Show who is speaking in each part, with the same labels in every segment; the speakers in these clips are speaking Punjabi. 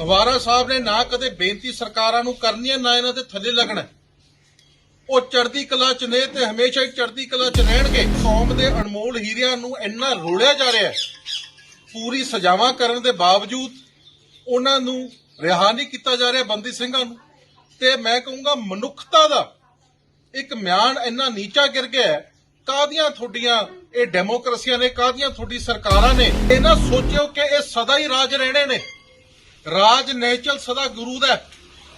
Speaker 1: ਹਵਾਰਾ ਸਾਹਿਬ ਨੇ ਨਾ ਕਦੇ ਬੇਨਤੀ ਸਰਕਾਰਾਂ ਨੂੰ ਕਰਨੀ ਹੈ, ਨਾ ਇਹਨਾਂ ਦੇ ਥੱਲੇ ਲੱਗਣਾ ਉਹ ਚੜ੍ਹਦੀ ਕਲਾ ਚ ਨੇ ਤੇ ਹਮੇਸ਼ਾ ਹੀ ਚੜ੍ਹਦੀ ਕਲਾ ਚ ਰਹਿਣਗੇ। ਕੌਮ ਦੇ ਅਨਮੋਲ ਹੀਰਿਆਂ ਨੂੰ ਇੰਨਾ ਰੋਲਿਆ ਜਾ ਰਿਹਾ ਹੈ। ਪੂਰੀ ਸਜ਼ਾਵਾਂ ਕਰਨ ਦੇ ਬਾਵਜੂਦ ਉਹਨਾਂ ਨੂੰ ਰਿਹਾ ਨਹੀਂ ਕੀਤਾ ਜਾ ਰਿਹਾ ਬੰਦੀ ਸਿੰਘਾਂ ਨੂੰ। ਤੇ ਮੈਂ ਕਹੂੰਗਾ ਮਨੁੱਖਤਾ ਦਾ ਇੱਕ ਮਿਆਨ ਇੰਨਾ ਨੀਚਾ ਗਿਰ ਗਿਆ ਹੈ। ਕਾਦੀਆਂ ਤੁਹਾਡੀਆਂ ਇਹ ਡੈਮੋਕ੍ਰੇਸੀਆਂ ਨੇ ਕਾਦੀਆਂ ਤੁਹਾਡੀ ਸਰਕਾਰਾਂ ਨੇ? ਇਹ ਸੋਚਿਓ ਕਿ ਇਹ ਸਦਾ ਹੀ ਰਾਜ ਰਹਿਣੇ ਨੇ। ਰਾਜ ਨੇਚਲ ਸਦਾ ਗੁਰੂ ਦਾ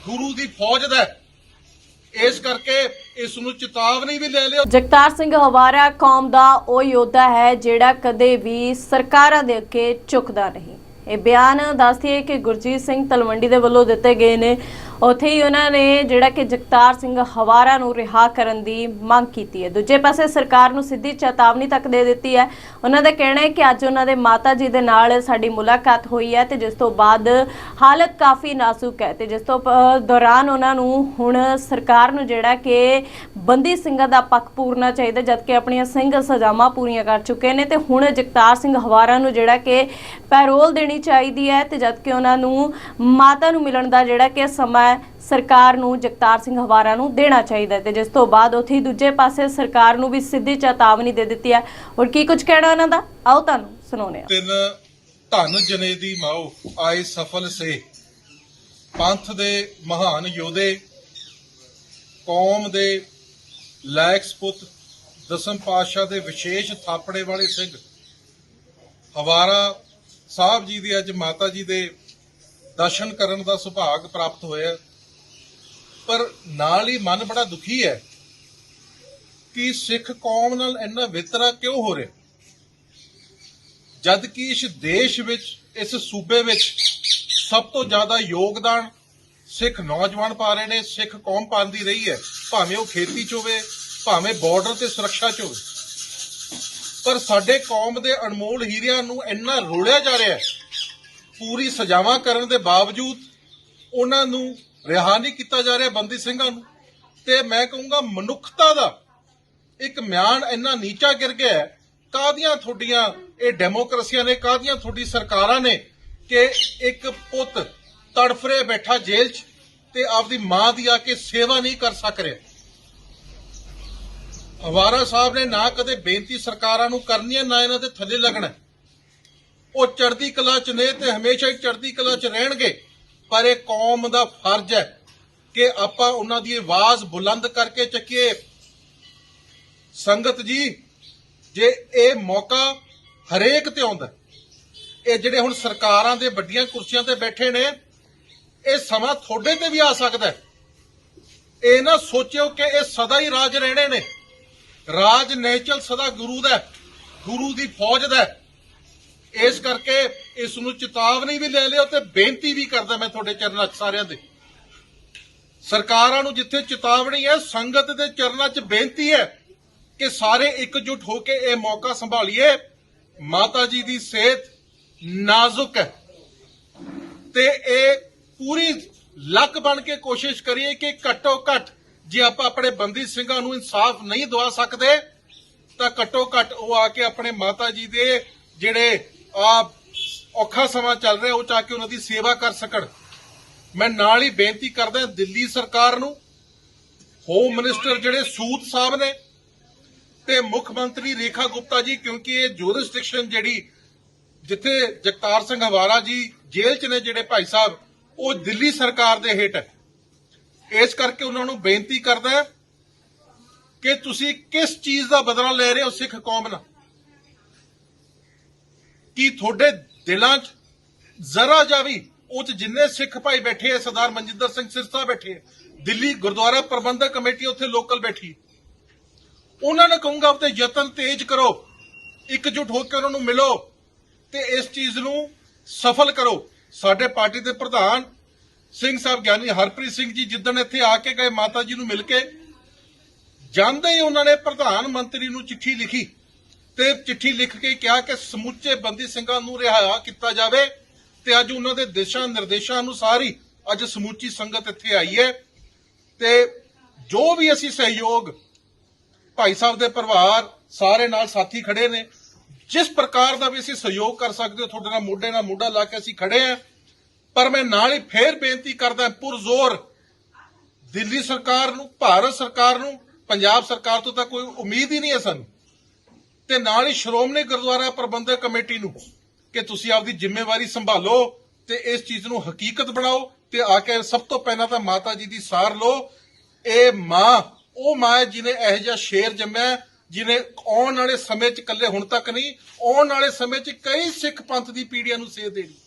Speaker 1: ਗੁਰੂ ਦੀ ਫੌਜ ਦਾ ਇਸ ਕਰਕੇ ਇਸ ਨੂੰ ਚੇਤਾਵਨੀ ਵੀ ਲੈ ਲਿਓ।
Speaker 2: ਜਗਤਾਰ ਸਿੰਘ ਹਵਾਰਾ ਕੌਮ ਦਾ ਉਹ ਯੋਧਾ ਹੈ ਜਿਹੜਾ ਕਦੇ ਵੀ ਸਰਕਾਰਾਂ ਦੇ ਅੱਗੇ ਝੁਕਦਾ ਨਹੀਂ। ਇਹ ਬਿਆਨ ਦੱਸਦੀ ਹੈ ਕਿ ਗੁਰਜੀਤ ਸਿੰਘ ਤਲਵੰਡੀ ਦੇ ਵੱਲੋਂ ਦਿੱਤੇ ਗਏ ਨੇ। ਉੱਥੇ ਹੀ ਉਹਨਾਂ ਨੇ ਜਿਹੜਾ ਕਿ ਜਗਤਾਰ ਸਿੰਘ ਹਵਾਰਾ ਨੂੰ ਰਿਹਾ ਕਰਨ ਦੀ ਮੰਗ ਕੀਤੀ ਹੈ। ਦੂਜੇ ਪਾਸੇ ਸਰਕਾਰ ਨੂੰ ਸਿੱਧੀ ਚੇਤਾਵਨੀ ਤੱਕ ਦੇ ਦਿੱਤੀ ਹੈ। ਉਹਨਾਂ ਦਾ ਕਹਿਣਾ ਹੈ ਕਿ ਅੱਜ ਉਹਨਾਂ ਦੇ ਮਾਤਾ ਜੀ ਦੇ ਨਾਲ ਸਾਡੀ ਮੁਲਾਕਾਤ ਹੋਈ ਹੈ ਤੇ ਜਿਸ ਤੋਂ ਬਾਅਦ ਹਾਲਤ ਕਾਫੀ ਨਾਜ਼ੁਕ ਹੈ ਤੇ ਜਿਸ ਤੋਂ ਪ- ਦੌਰਾਨ ਉਹਨਾਂ ਨੂੰ ਹੁਣ ਸਰਕਾਰ ਨੂੰ ਜਿਹੜਾ ਕਿ ਬੰਦੀ ਸਿੰਘਾਂ ਦਾ ਪੱਖ ਪੂਰਨਾ ਚਾਹੀਦਾ ਜਦਕਿ ਆਪਣੀਆਂ ਸਿੰਘ ਸਜ਼ਾਵਾਂ ਪੂਰੀਆਂ ਕਰ ਚੁੱਕੇ ਨੇ ਤੇ ਹੁਣ ਜਗਤਾਰ ਸਿੰਘ ਹਵਾਰਾ ਨੂੰ ਜਿਹੜਾ ਕਿ ਪੈਰੋਲ ਦੇਣੀ ਚਾਹੀਦੀ ਹੈ ਤੇ ਜਦਕਿ ਉਹਨਾਂ ਨੂੰ ਮਾਤਾ ਨੂੰ ਮਿਲਣ ਦਾ ਜਿਹੜਾ ਕਿ ਸਮਾਂ ਹੈ, ਸਰਕਾਰ ਨੂੰ ਜਗਤਾਰ ਸਿੰਘ ਹਵਾਰਾ ਨੂੰ ਦੇਣਾ ਚਾਹੀਦਾ ਤੇ ਜਿਸ ਤੋਂ ਬਾਅਦ ਉੱਥੇ ਦੂਜੇ ਪਾਸੇ ਸਰਕਾਰ ਨੂੰ ਵੀ ਸਿੱਧੀ ਚੇਤਾਵਨੀ ਦੇ ਦਿੱਤੀ ਹੈ। ਔਰ ਕੀ ਕੁਝ ਕਹਿਣਾ ਉਹਨਾਂ ਦਾ? ਆਓ ਤੁਹਾਨੂੰ ਸੁਣਾਉਂਦੇ ਹਾਂ।
Speaker 1: ਤਿੰਨ ਧਨ ਜਨੇ ਦੀ ਮਾਓ ਆਏ ਸਫਲ ਸੇ। ਪੰਥ ਦੇ ਮਹਾਨ ਯੋਧੇ ਕੌਮ ਦੇ ਲਾਇਕ ਸਪੁੱਤ ਦਸਮ ਪਾਤਸ਼ਾਹ ਦੇ ਵਿਸ਼ੇਸ਼ ਥਾਪੜੇ ਵਾਲੇ ਸਿੰਘ। ਹਵਾਰਾ ਸਾਹਿਬ ਜੀ ਦੀ ਅੱਜ ਮਾਤਾ ਜੀ ਦੇ ਦਰਸ਼ਨ ਕਰਨ ਦਾ ਸੁਭਾਗ ਪ੍ਰਾਪਤ ਹੋਇਆ। ਪਰ ਨਾਲ ਹੀ ਮਨ ਬੜਾ ਦੁਖੀ ਹੈ ਕਿ ਸਿੱਖ ਕੌਮ ਨਾਲ ਇੰਨਾ ਵਿਤਰਾ ਕਿਉਂ ਹੋ ਰਿਹਾ? ਜਦ ਕਿ ਇਸ ਦੇਸ਼ ਵਿੱਚ, ਇਸ ਸੂਬੇ ਵਿੱਚ ਸਭ ਤੋਂ ਜ਼ਿਆਦਾ ਯੋਗਦਾਨ ਸਿੱਖ ਨੌਜਵਾਨ ਪਾ ਰਹੇ ਨੇ, ਸਿੱਖ ਕੌਮ ਪਾਉਂਦੀ ਰਹੀ ਹੈ, ਭਾਵੇਂ ਉਹ ਖੇਤੀ 'ਚ ਹੋਵੇ, ਭਾਵੇਂ ਬਾਰਡਰ ਤੇ ਸੁਰੱਖਿਆ 'ਚ ਹੋਵੇ। ਪਰ ਸਾਡੇ ਕੌਮ ਦੇ ਅਨਮੋਲ ਹੀਰਿਆਂ ਨੂੰ ਇੰਨਾ ਰੋਲਿਆ ਜਾ ਰਿਹਾ ਹੈ ਪੂਰੀ ਸਜ਼ਾਵਾਂ ਕਰਨ ਦੇ ਬਾਵਜੂਦ ਉਹਨਾਂ ਨੂੰ ਰਿਹਾ ਨਹੀਂ ਕੀਤਾ ਜਾ ਰਿਹਾ ਬੰਦੀ ਸਿੰਘਾਂ ਨੂੰ। ਤੇ ਮੈਂ ਕਹੂੰਗਾ ਮਨੁੱਖਤਾ ਦਾ ਇੱਕ ਮਿਆਨ ਇੰਨਾ ਨੀਚਾ ਗਿਰ ਗਿਆ ਹੈ। ਕਾਦੀਆਂ ਤੁਹਾਡੀਆਂ ਇਹ ਡੈਮੋਕ੍ਰੇਸੀਆਂ ਨੇ ਕਾਦੀਆਂ ਤੁਹਾਡੀ ਸਰਕਾਰਾਂ ਨੇ ਕਿ ਇੱਕ ਪੁੱਤ ਤੜਫਰੇ ਬੈਠਾ ਜੇਲ੍ਹ 'ਚ ਤੇ ਆਪਦੀ ਮਾਂ ਦੀ ਆ ਕੇ ਸੇਵਾ ਨਹੀਂ ਕਰ ਸਕ ਰਿਹਾ। ਹਵਾਰਾ ਸਾਹਿਬ ਨੇ ਨਾ ਕਦੇ ਬੇਨਤੀ ਸਰਕਾਰਾਂ ਨੂੰ ਕਰਨੀ ਹੈ, ਨਾ ਇਹਨਾਂ ਦੇ ਥੱਲੇ ਲੱਗਣਾ ਉਹ ਚੜ੍ਹਦੀ ਕਲਾ 'ਚ ਨੇ ਤੇ ਹਮੇਸ਼ਾ ਹੀ ਚੜ੍ਹਦੀ ਕਲਾ 'ਚ ਰਹਿਣਗੇ। ਪਰ ਇਹ ਕੌਮ ਦਾ ਫਰਜ਼ ਹੈ ਕਿ ਆਪਾਂ ਉਹਨਾਂ ਦੀ ਆਵਾਜ਼ ਬੁਲੰਦ ਕਰਕੇ ਚੱਕੀਏ। ਸੰਗਤ ਜੀ, ਜੇ ਇਹ ਮੌਕਾ ਹਰੇਕ ਤੇ ਆਉਂਦਾ ਇਹ ਜਿਹੜੇ ਹੁਣ ਸਰਕਾਰਾਂ ਦੇ ਵੱਡੀਆਂ ਕੁਰਸੀਆਂ ਤੇ ਬੈਠੇ ਨੇ, ਇਹ ਸਮਾਂ ਤੁਹਾਡੇ ਤੇ ਵੀ ਆ ਸਕਦਾ ਹੈ। ਇਹ ਨਾ ਸੋਚਿਓ ਕਿ ਇਹ ਸਦਾ ਹੀ ਰਾਜ ਰਹਿਣੇ ਨੇ। ਰਾਜ ਨੇਚਲ ਸਦਾ ਗੁਰੂ ਦਾ ਗੁਰੂ ਦੀ ਫੌਜ ਦਾ ਇਸ ਕਰਕੇ ਇਸ ਨੂੰ ਚੇਤਾਵਨੀ ਵੀ ਲੈ ਲਿਓ ਤੇ ਬੇਨਤੀ ਵੀ ਕਰਦਾ ਮੈਂ ਤੁਹਾਡੇ ਚਰਨਾਂ 'ਚ ਸਾਰਿਆਂ ਦੇ। ਸਰਕਾਰਾਂ ਨੂੰ ਜਿੱਥੇ ਚੇਤਾਵਨੀ ਹੈ, ਸੰਗਤ ਦੇ ਚਰਨਾਂ 'ਚ ਬੇਨਤੀ ਹੈ ਕਿ ਸਾਰੇ ਇਕਜੁੱਟ ਹੋ ਕੇ ਇਹ ਮੌਕਾ ਸੰਭਾਲੀਏ। ਮਾਤਾ ਜੀ ਦੀ ਸਿਹਤ ਨਾਜ਼ੁਕ ਹੈ। ਤੇ ਇਹ ਪੂਰੀ ਲੱਕ ਬਣ ਕੇ ਕੋਸ਼ਿਸ਼ ਕਰੀਏ ਕਿ ਘੱਟੋ ਘੱਟ ਜੇ ਆਪਾਂ ਆਪਣੇ ਬੰਦੀ ਸਿੰਘਾਂ ਨੂੰ ਇਨਸਾਫ ਨਹੀਂ ਦਵਾ ਸਕਦੇ, ਤਾਂ ਘੱਟੋ ਘੱਟ ਉਹ ਆ ਕੇ ਆਪਣੇ ਮਾਤਾ ਜੀ ਦੇ ਜਿਹੜੇ ਆ ਔਖਾ ਸਮਾਂ ਚੱਲ ਰਿਹਾ, ਉਹ ਚਾ ਕੇ ਉਹਨਾਂ ਦੀ ਸੇਵਾ ਕਰ ਸਕਣ। ਮੈਂ ਨਾਲ ਹੀ ਬੇਨਤੀ ਕਰਦਾ ਦਿੱਲੀ ਸਰਕਾਰ ਨੂੰ ਹੋਮ ਮਿਨਿਸਟਰ ਜਿਹੜੇ ਸੂਦ ਸਾਹਿਬ ਨੇ ਤੇ ਮੁੱਖ ਮੰਤਰੀ ਰੇਖਾ ਗੁਪਤਾ ਜੀ, ਕਿਉਂਕਿ ਇਹ ਜੁਰਿਸਡਿਕਸ਼ਨ ਜਿਹੜੀ ਜਿੱਥੇ ਜਗਤਾਰ ਸਿੰਘ ਹਵਾਰਾ ਜੀ ਜੇਲ੍ਹ 'ਚ ਨੇ ਜਿਹੜੇ ਭਾਈ ਸਾਹਿਬ, ਉਹ ਦਿੱਲੀ ਸਰਕਾਰ ਦੇ ਹੇਠ ਹੈ। ਇਸ ਕਰਕੇ ਉਹਨਾਂ ਨੂੰ ਬੇਨਤੀ ਕਰਦਾ ਕਿ ਤੁਸੀਂ ਕਿਸ ਚੀਜ਼ ਦਾ ਬਦਲਾ ਲੈ ਰਹੇ ਹੋ ਸਿੱਖ ਕੌਮ ਨਾਲ? ਕੀ ਤੁਹਾਡੇ ਦਿਲਾਂ 'ਚ ਜ਼ਰਾ ਜਾ ਵੀ ਉਹ 'ਚ ਜਿੰਨੇ ਸਿੱਖ ਭਾਈ ਬੈਠੇ ਆ, ਸਰਦਾਰ ਮਨਜਿੰਦਰ ਸਿੰਘ ਸਿਰਸਾ ਬੈਠੇ ਦਿੱਲੀ ਗੁਰਦੁਆਰਾ ਪ੍ਰਬੰਧਕ ਕਮੇਟੀ ਉੱਥੇ ਲੋਕਲ ਬੈਠੀ ਉਹਨਾਂ ਨੇ ਕਹੂੰਗਾ ਉੱਤੇ ਯਤਨ ਤੇਜ਼ ਕਰੋ, ਇਕਜੁੱਟ ਹੋ ਕੇ ਉਹਨਾਂ ਨੂੰ ਮਿਲੋ ਤੇ ਇਸ ਚੀਜ਼ ਨੂੰ ਸਫਲ ਕਰੋ। ਸਾਡੇ ਪਾਰਟੀ ਦੇ ਪ੍ਰਧਾਨ ਸਿੰਘ ਸਾਹਿਬ ਗਿਆਨੀ ਹਰਪ੍ਰੀਤ ਸਿੰਘ ਜੀ ਜਿੱਦਣ ਇੱਥੇ ਆ ਕੇ ਗਏ, ਮਾਤਾ ਜੀ ਨੂੰ ਮਿਲ ਕੇ, ਜਾਂਦੇ ਹੀ ਉਹਨਾਂ ਨੇ ਪ੍ਰਧਾਨ ਮੰਤਰੀ ਨੂੰ ਚਿੱਠੀ ਲਿਖੀ। ਤੇ ਚਿੱਠੀ ਲਿਖ ਕੇ ਕਿਹਾ ਕਿ ਸਮੁੱਚੇ ਬੰਦੀ ਸਿੰਘਾਂ ਨੂੰ ਰਿਹਾ ਕੀਤਾ ਜਾਵੇ ਤੇ ਅੱਜ ਉਹਨਾਂ ਦੇ ਦਿਸ਼ਾ ਨਿਰਦੇਸ਼ਾਂ ਅਨੁਸਾਰ ਹੀ ਅੱਜ ਸਮੁੱਚੀ ਸੰਗਤ ਇੱਥੇ ਆਈ ਹੈ। ਤੇ ਜੋ ਵੀ ਅਸੀਂ ਸਹਿਯੋਗ ਭਾਈ ਸਾਹਿਬ ਦੇ ਪਰਿਵਾਰ, ਸਾਰੇ ਨਾਲ ਸਾਥੀ ਖੜੇ ਨੇ, ਜਿਸ ਪ੍ਰਕਾਰ ਦਾ ਵੀ ਅਸੀਂ ਸਹਿਯੋਗ ਕਰ ਸਕਦੇ ਹੋ, ਤੁਹਾਡੇ ਨਾਲ ਮੋਢੇ ਨਾਲ ਮੋਢਾ ਲਾ ਕੇ ਅਸੀਂ ਖੜੇ ਆ ਪਰ ਮੈਂ ਨਾਲ ਹੀ ਫੇਰ ਬੇਨਤੀ ਕਰਦਾ, ਪੁਰਜ਼ੋਰ ਦਿੱਲੀ ਸਰਕਾਰ ਨੂੰ, ਭਾਰਤ ਸਰਕਾਰ ਨੂੰ, ਪੰਜਾਬ ਸਰਕਾਰ ਤੋਂ ਤਾਂ ਕੋਈ ਉਮੀਦ ਹੀ ਨਹੀਂ ਹੈ ਸਾਨੂੰ। ਤੇ ਨਾਲ ਹੀ ਸ਼੍ਰੋਮਣੀ ਗੁਰਦੁਆਰਾ ਪ੍ਰਬੰਧਕ ਕਮੇਟੀ ਨੂੰ ਕਿ ਤੁਸੀਂ ਆਪਦੀ ਜ਼ਿੰਮੇਵਾਰੀ ਸੰਭਾਲੋ ਤੇ ਇਸ ਚੀਜ਼ ਨੂੰ ਹਕੀਕਤ ਬਣਾਓ ਤੇ ਆ ਕੇ ਸਭ ਤੋਂ ਪਹਿਲਾਂ ਤਾਂ ਮਾਤਾ ਜੀ ਦੀ ਸਾਰ ਲਓ। ਇਹ ਮਾਂ ਉਹ ਮਾਂ ਹੈ ਜਿਹਨੇ ਇਹੋ ਜਿਹਾ ਸ਼ੇਰ ਜੰਮਿਆ ਹੈ, ਜਿਹਨੇ ਆਉਣ ਵਾਲੇ ਸਮੇਂ 'ਚ ਇਕੱਲੇ ਹੁਣ ਤੱਕ ਨਹੀਂ ਆਉਣ ਵਾਲੇ ਸਮੇਂ 'ਚ ਕਈ ਸਿੱਖ ਪੰਥ ਦੀ ਪੀੜ੍ਹੀਆਂ ਨੂੰ ਸੇਧ ਦੇਣੀ।